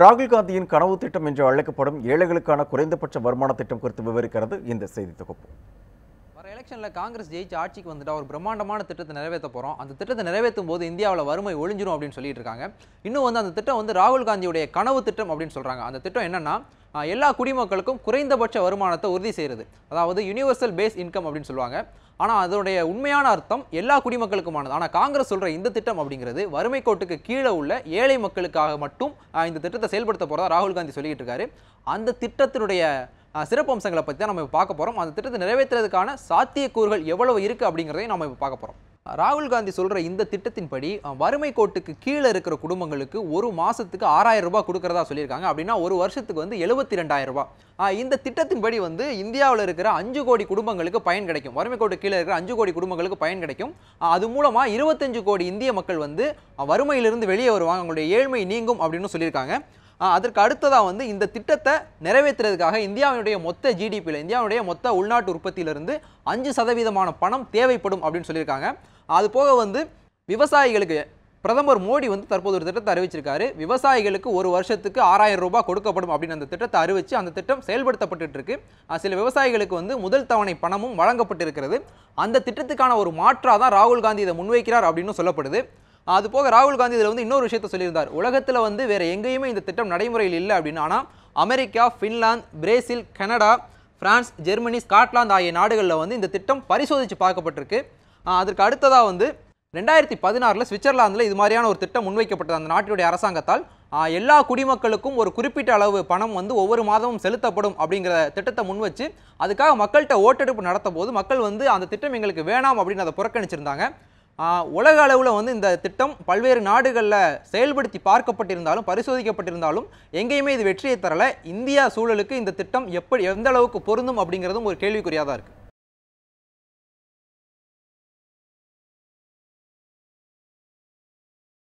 ராகுல் காந்தியின் கனவு திட்டம் என்று அழைக்கப்படும் ஏழைகளுக்கான குறைந்தபட்ச வருமான திட்டம் குறித்து விவரிக்கிறது இந்த செய்தி தொகுப்பு. எலெக்ஷனில் காங்கிரஸ் ஜெயிச்சு ஆட்சிக்கு வந்துட்டு ஒரு பிரம்மாண்டமான திட்டத்தை நிறைவேற்ற போகிறோம் அந்த திட்டத்தை நிறைவேற்றும் போது இந்தியாவில் வறுமை ஒழிஞ்சிரும் அப்படின்னு சொல்லிட்டு இருக்காங்க. இன்னும் வந்து அந்த திட்டம் வந்து ராகுல் காந்தியுடைய கனவு திட்டம் அப்படின்னு சொல்கிறாங்க அந்த திட்டம் என்னென்னா எல்லா குடிமக்களுக்கும் குறைந்தபட்ச வருமானத்தை உறுதி செய்கிறது அதாவது யுனிவர்சல் பேஸ் இன்கம் அப்படின்னு சொல்லுவாங்க. ஆனால் அதனுடைய உண்மையான அர்த்தம் எல்லா குடிமக்களுக்குமானது. ஆனால் காங்கிரஸ் சொல்கிற இந்த திட்டம் அப்படிங்கிறது வறுமை கோட்டுக்கு கீழே உள்ள ஏழை மக்களுக்காக மட்டும் இந்த திட்டத்தை செயல்படுத்த போகிறதா ராகுல் காந்தி சொல்லிட்டு இருக்காரு. அந்த திட்டத்தினுடைய சிறப்பு சிறப்பம்சங்களை பற்றி தான் நம்ம இப்போ பார்க்க போகிறோம் அந்த திட்டத்தை நிறைவேற்றுறதுக்கான சாத்தியக்கூறுகள் எவ்வளவு இருக்குது அப்படிங்கிறதையும் நம்ம இப்போ பார்க்க போகிறோம் ராகுல் காந்தி சொல்கிற இந்த திட்டத்தின்படி வறுமை கோட்டுக்கு கீழே இருக்கிற குடும்பங்களுக்கு ஒரு மாதத்துக்கு ஆறாயிரம் ரூபாய் கொடுக்குறதா சொல்லியிருக்காங்க. அப்படின்னா ஒரு வருஷத்துக்கு வந்து எழுபத்தி ரெண்டாயிரம் ரூபாய் இந்த திட்டத்தின்படி வந்து இந்தியாவில் இருக்கிற அஞ்சு கோடி குடும்பங்களுக்கு பயன் கிடைக்கும். வறுமை கோட்டு கீழே இருக்கிற அஞ்சு கோடி குடும்பங்களுக்கு பயன் கிடைக்கும். அது மூலமாக இருபத்தஞ்சு கோடி இந்திய மக்கள் வந்து வறுமையிலிருந்து வெளியே வருவாங்க. அவங்களுடைய ஏழ்மை நீங்கும் அப்படின்னு சொல்லியிருக்காங்க. அதற்கு அடுத்ததாக வந்து இந்த திட்டத்தை நிறைவேற்றுறதுக்காக இந்தியாவினுடைய மொத்த ஜிடிபியில் இந்தியாவுடைய மொத்த உள்நாட்டு உற்பத்தியிலிருந்து அஞ்சு சதவீதமான பணம் தேவைப்படும் அப்படின்னு சொல்லியிருக்காங்க. அது போக வந்து விவசாயிகளுக்கு பிரதமர் மோடி வந்து தற்போது ஒரு திட்டத்தை அறிவிச்சிருக்காரு. விவசாயிகளுக்கு ஒரு வருஷத்துக்கு ஆறாயிரம் ரூபாய் கொடுக்கப்படும் அப்படின்னு அந்த திட்டத்தை அறிவித்து அந்த திட்டம் செயல்படுத்தப்பட்டு இருக்கு சில விவசாயிகளுக்கு வந்து முதல் தவணை பணமும் வழங்கப்பட்டிருக்கிறது. அந்த திட்டத்துக்கான ஒரு மாற்றாக தான் ராகுல் காந்தி இதை முன்வைக்கிறார் அப்படின்னு சொல்லப்படுது. அது போக ராகுல் காந்தி இதில் வந்து இன்னொரு விஷயத்த சொல்லியிருந்தார். உலகத்தில் வந்து வேறு எங்கேயுமே இந்த திட்டம் நடைமுறையில் இல்லை அப்படின்னு. ஆனால் America Finland Brazil Canada France Germany Scotland ஆகிய நாடுகளில் வந்து இந்த திட்டம் பரிசோதித்து பார்க்கப்பட்டிருக்கு. அதற்கு அடுத்ததாக வந்து ரெண்டாயிரத்தி பதினாறில் சுவிட்சர்லாந்தில் இது மாதிரியான ஒரு திட்டம் முன்வைக்கப்பட்டது அந்த நாட்டினுடைய அரசாங்கத்தால். எல்லா குடிமக்களுக்கும் ஒரு குறிப்பிட்ட அளவு பணம் வந்து ஒவ்வொரு மாதமும் செலுத்தப்படும் அப்படிங்கிற திட்டத்தை முன்வச்சு அதுக்காக மக்கள்கிட்ட ஓட்டெடுப்பு நடத்தும் போது மக்கள் வந்து அந்த திட்டம் எங்களுக்கு வேணாம் அப்படின்னு அதை புறக்கணிச்சிருந்தாங்க. உலக அளவில் வந்து இந்த திட்டம் பல்வேறு நாடுகளில் செயல்படுத்தி பார்க்கப்பட்டிருந்தாலும் பரிசோதிக்கப்பட்டிருந்தாலும் எங்கேயுமே இது வெற்றியை தரல. இந்தியா சூழலுக்கு இந்த திட்டம் எப்படி எந்த அளவுக்கு பொருந்தும் அப்படிங்கிறதும் ஒரு கேள்விக்குறியாக தான் இருக்குது